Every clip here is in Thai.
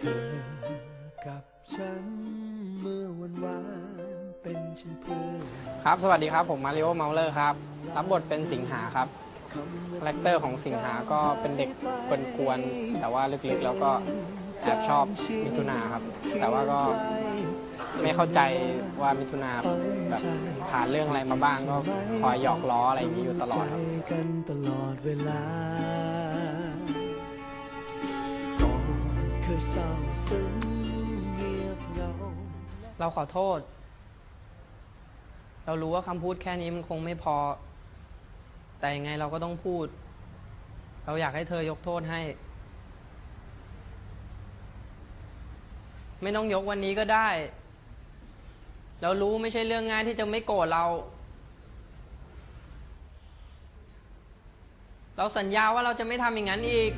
เธอกับฉันเมื่อวันวานเป็นเช่นเพื่อนครับ สวัสดีครับ ผมมาริโอเมาเลอร์ครับ รับบทเป็นสิงหาครับคาแรคเตอร์ของสิงหาก็เป็นเด็กกวนๆแต่ว่าลึกๆแล้วก็แอบชอบมิถุนาครับ แต่ว่าก็ไม่เข้าใจว่ามิถุนาแบบผ่านเรื่องอะไรมาบ้างก็คอยหยอกล้ออะไรอย่างนี้อยู่ตลอดครับ เคยเศร้าซึ้งเงียบเหงาเราขอโทษ เรารู้ว่าคำพูดแค่นี้มันคงไม่พอ แต่ยังไงเราก็ต้องพูด เราอยากให้เธอยกโทษให้ ไม่ต้องยกวันนี้ก็ได้ เรารู้ไม่ใช่เรื่องง่ายที่จะไม่โกรธเรา เราสัญญาว่าเราจะไม่ทำอย่างนั้นอีก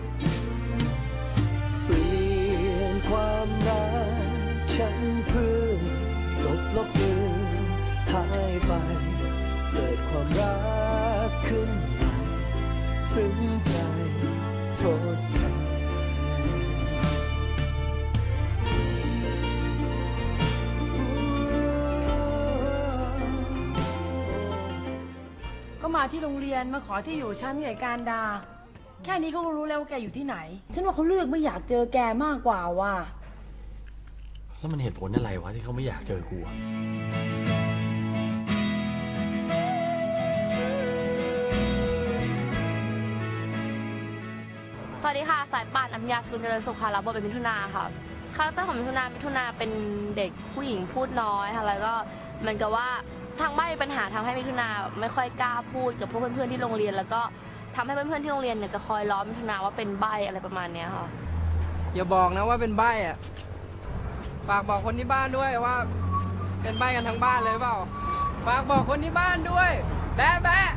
ลบลบเลือนหายไป เกิดความรักขึ้นใหม่ซึ้งใจโทษแทนก็มาที่โรงเรียนมาขอที่อยู่ฉันกับการดา แค่นี้เขาก็รู้แล้วว่าแกอยู่ที่ไหน ฉันว่าเขาเลือกไม่อยากเจอแกมากกว่าว่ะ แล้วมันเหตุผลอะไรวะที่เขาไม่อยากเจอกูอะสวัสดีค่ะ สายป่านอัญญาสกุลเจริญสุขค่ะรับบทเป็นมิถุนาค่ะคาแรคเตอร์ของมิถุนามิถุนาเป็นเด็กผู้หญิงพูดน้อยค่ะแล้วก็เหมือนกับว่าทางบ้านมีปัญหาทำให้มิถุนาไม่ค่อยกล้าพูดกับพวกเพื่อนๆที่โรงเรียน แล้วก็ทำให้เพื่อนๆที่โรงเรียนเนี่ยจะคอยล้อมมิถุนาว่าเป็นใบอะไรประมาณเนี้ยค่ะ อย่าบอกนะว่าเป็นใบอะ ฝากบอกคนที่บ้านด้วยว่า เป็นใบกันทั้งบ้านเลยเปล่า ฝากบอกคนที่บ้านด้วยแบ๊ะแบ๊ะ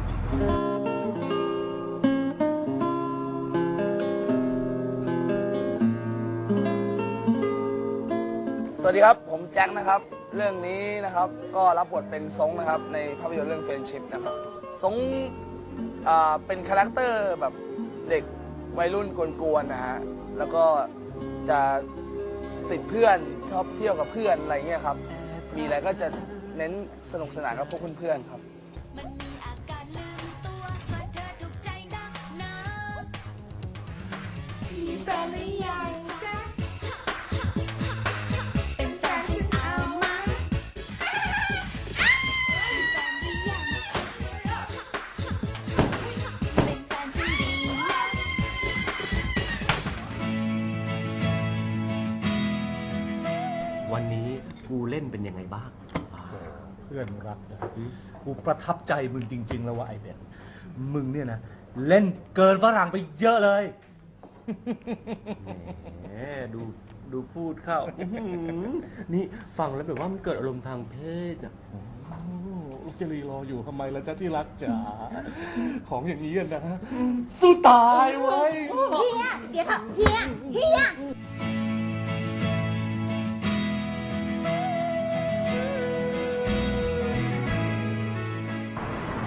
สวัสดีครับ ผมแจ็คนะครับ เรื่องนี้นะครับก็รับบทเป็นซงนะครับ ในภาพยนตร์เรื่องเฟรนชิพนะครับซงอ่าเป็นคาแรคเตอร์แบบเด็กวัยรุ่นกวนๆนะฮะแล้วก็จะติดเพื่อน ชอบเที่ยวกับเพื่อนอะไรเงี้ยครับ มีอะไรก็จะเน้นสนุกสนานกับพวกเพื่อนๆครับ มันมีอาการลืมตัวเพราะเธอถูกใจนักหนามีแฟนหรือยัง กูเล่นเป็นยังไงบ้าง เพื่อนรักนะกูประทับใจมึงจริง ๆ แล้วว่าไอเบนมึงเนี่ยนะ เล่นเกินฝรั่งไปเยอะเลย แหมดูดูพูดเข้าอื้อหือนี่ฟังแล้วแบบว่ามันเกิดอารมณ์ทางเพศอะจะรีรออยู่ทำไมล่ะจ๊ะที่รักจ๋าของอย่างนี้อะนะ สู้ตายไว้ยเดี๋ยวเถอะเฮีย เฮีย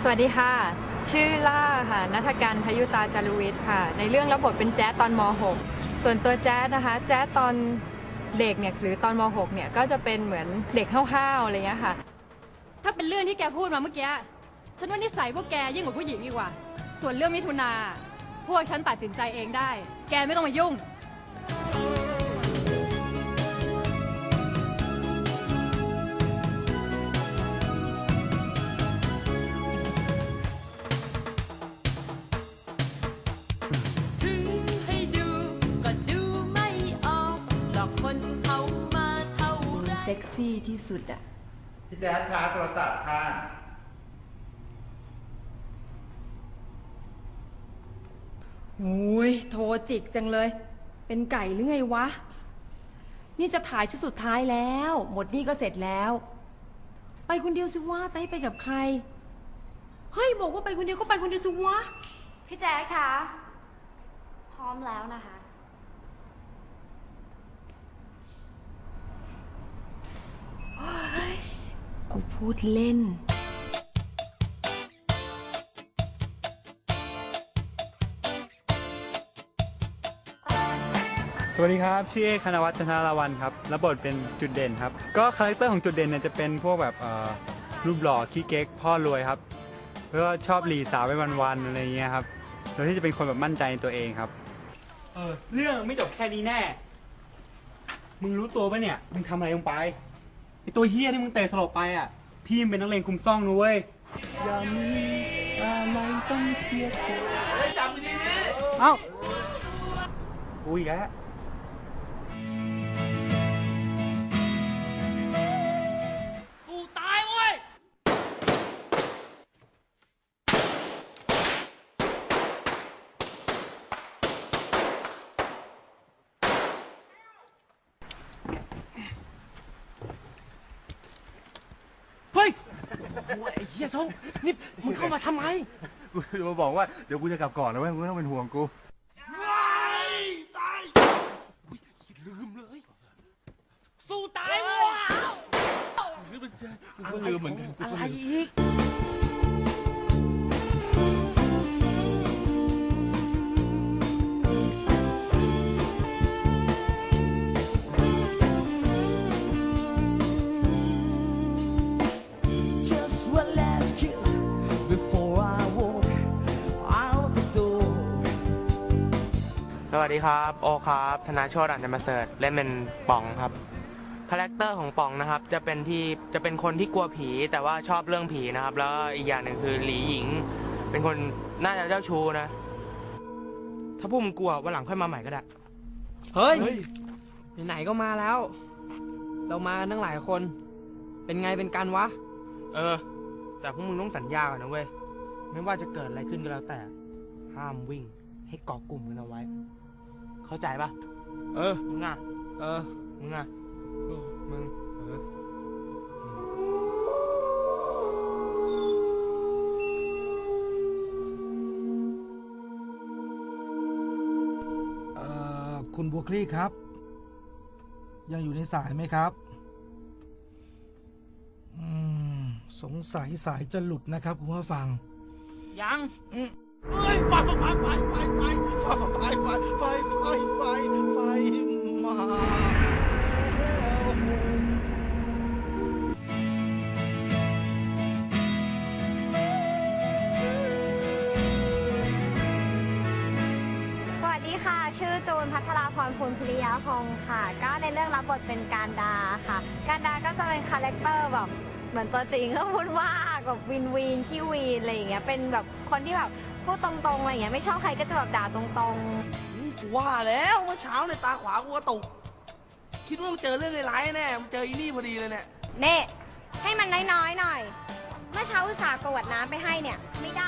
วัสดีค่ะ ชื่อล่าค่ะนัฐการพยุตาจารุวิทย์ค่ะ ในเรื่องรับบทเป็นแจ๊ตอนม .6 ส่วนตัวแจ๊นะคะ แจ๊ตอนเด็กเนี่ยหรือตอนม .6 เนี่ยก็จะเป็นเหมือนเด็กห้าวๆอะไรเงี้ยค่ะ ถ้าเป็นเรื่องที่แกพูดมาเมื่อกี้ฉันว่านิสัยพวกแกยิ่งกว่าผู้หญิงอีกว่าส่วนเรื่องมิถุนาพวกฉันตัดสินใจเองได้ แกไม่ต้องมายุ่ง ซ็กซี่ที่สุดอะพี่แจ๊คคะโทรศัพท์ค่ะโอ้ยโทรจิกจังเลย เป็นไก่หรือไงวะ นี่จะถ่ายชุดสุดท้ายแล้ว หมดนี่ก็เสร็จแล้ว ไปคนเดียวสิวะจะให้ไปกับใคร เฮ้ย บอกว่าไปคนเดียวก็ไปคนเดียวสิวะ พี่แจ๊คคะ พร้อมแล้วนะคะ พูดเล่น สวัสดีครับชื่อเอกคณวัฒน์จันทราวันครับรับบทเป็นจุดเด่นครับ ก็คาแรคเตอร์ของจุดเด่นเนี่ยจะเป็นพวกแบบเอ่อรูปหล่อขี้เก๊กพ่อรวยครับแล้วก็ชอบหลีสาวไปวันๆอะไรเงี้ยครับโดยที่จะเป็นคนแบบมั่นใจในตัวเองครับเออเรื่องไม่จบแค่นี้แน่ มึงรู้ตัวปะเนี่ย มึงทำอะไรลงไปไอตัวเฮี้ยที่มึงเตะสลบไปอะ พี่มันเป็นนักเลงคุมซ่องนะเว้ยอย่ามีอะไรต้องเสียใจเอ้ากู โอ้ยเฮียทรงนี่มึงเข้ามาทำไม กูจะมาบอกว่าเดี๋ยวกูจะกลับก่อนนะเว้ยมึงต้องเป็นห่วงกูตายลืมเลย สู้ตายเลย อะไรอีก วัสดีครับ โอครับธนาโชติอันจะมาเสิร์ตเล่นเป็นป๋องครับคาแรคเตอร์ของป๋องนะครับจะเป็นที่จะเป็นคนที่กลัวผีแต่ว่าชอบเรื่องผีนะครับ แล้วอีกอย่างหนึ่งคือหลีหญิง เป็นคนน่าจะเจ้าชู้นะ ถ้าพวกมึงกลัววันหลังค่อยมาใหม่ก็ได้ เฮ้ย ไหนๆก็มาแล้ว เรามากันตั้งหลายคน เป็นไงเป็นกันวะ เออ แต่พวกมึงต้องสัญญาก่อนนะเว้ย ไม่ว่าจะเกิดอะไรขึ้นก็แล้วแต่ ห้ามวิ่งให้เกาะกลุ่มกันเอาไว้ เข้าใจปะเออ มึงอะ เออ มึงอะ มึง เออ เอ่อ คุณบัวคลี่ครับ ยังอยู่ในสายไหมครับอืมสงสัยสายจะหลุดนะครับ คุณผู้ฟัง ยัง ชื่อจูนพัทราพรคูณพิริยาพงค่ะ ก็ในเรื่องรับบทเป็นการดาค่ะ การดาก็จะเป็นคาแรคเตอร์แบบเหมือนตัวจริงก็พูดว่าแบบวินวินชีวีอะไรอย่างเงี้ยเป็นแบบคนที่แบบ พูดตรงๆอะไรอย่างเงี้ยไม่ชอบใครก็จะแบบด่าตรงๆกูว่าแล้วเมื่อเช้าในยตาขวากูก็ตกคิดว่ามึงเจอเรื่องร้ายๆแน่มึงเจออีนี่พอดีเลยเนี่ยเน่ให้มันน้อยๆหน่อย เมื่อเช้าอุตส่าห์กรวดน้ำไปให้เนี่ย ไม่ได้